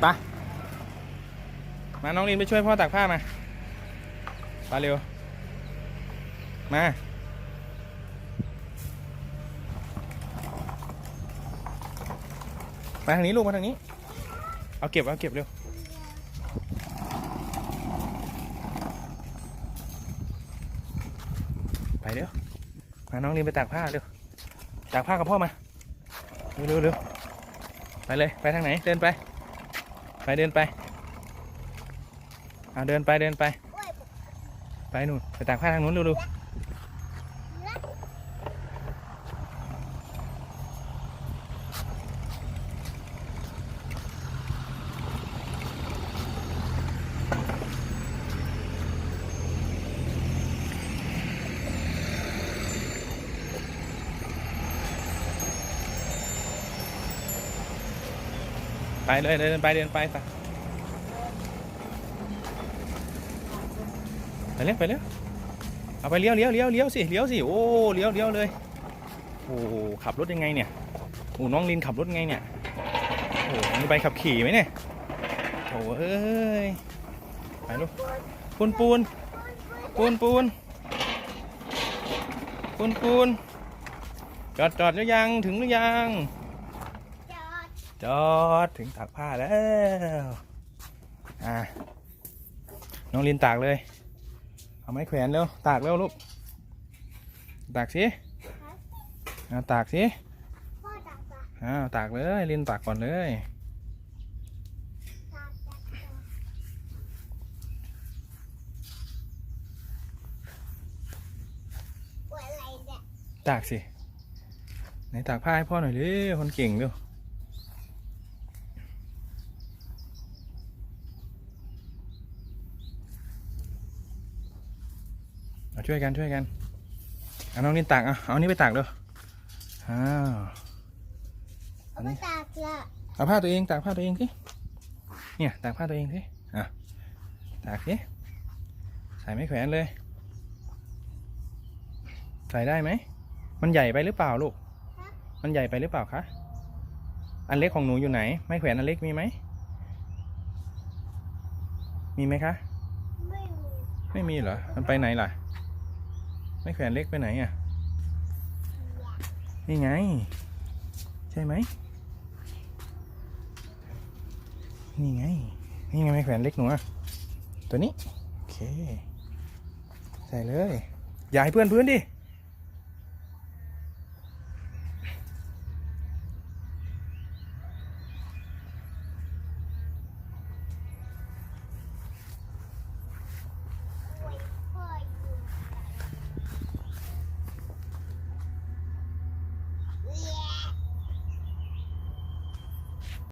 ไปมาน้องลินไปช่วยพ่อตากผ้ามาไปเร็ว มา มาทางนี้ลูกมาทางนี้ เอาเก็บเอาเก็บเร็วไปเร็ว มาน้องลินไปตากผ้าเร็ว ตากผ้ากับพ่อมา เร็วเร็วเร็วไปเลย ไปทางไหน เดินไป ไปเดินไปเอาเดินไปเดินไป ไปนู่นไปตากผ้าทางนู้นดูดู ไปเลยเดินไปเดินไปไปไปเร็วไปเร็วเอาไปเลี้ยวเลี้ยวเลี้ยวเลี้ยวสิเลี้ยวสิโอ้เลี้ยวเลี้ยวเลยโอ้ขับรถยังไงเนี่ยโอ้น้องลินขับรถไงเนี่ยโอ้มีใบขับขี่ไหมเนี่ยโอ้เอ้ยไปลูกปูนปูนปูนปูนปูนปูนจอดจอดหรือยังถึงหรือยัง จอดถึงตากผ้าแล้วอะน้องลินตากเลย เอาไม้แขวนเร็วตากเร็วลูก ตากสิเอาตากสิพ่อตักตักอ้าวตากเลยลินตากก่อนเลยตักตักปวดอะไรเนี่ยตากสิไหนตากผ้าให้พ่อหน่อยดิคนเก่งเร็วเอา ช่วยกันช่วยกันเอาน้องลินตากเอาเอานี่ไปตากเร็วอ้าวเอาไปตักละเอาผ้าตัวเองตากผ้าตัวเองสิเนี่ยตากผ้าตัวเองสิอะตากสิใส่ไม้แขวนเลย ใส่ได้ไหมมันใหญ่ไปหรือเปล่าลูก มันใหญ่ไปหรือเปล่าคะอันเล็กของหนูอยู่ไหน ไม้แขวนอันเล็กมีไหมมีไหมคะ ไม่มีไม่มีเหรอ มันไปไหนล่ะ ไม่แขวนเล็กไปไหนอะ นี่ไง ใช่ไหม นี่ไง นี่ไงไม่แขวนเล็กหนูอะตัวนี้ โอเค ใส่เลย อย่าให้เพื่อนพื้นดิ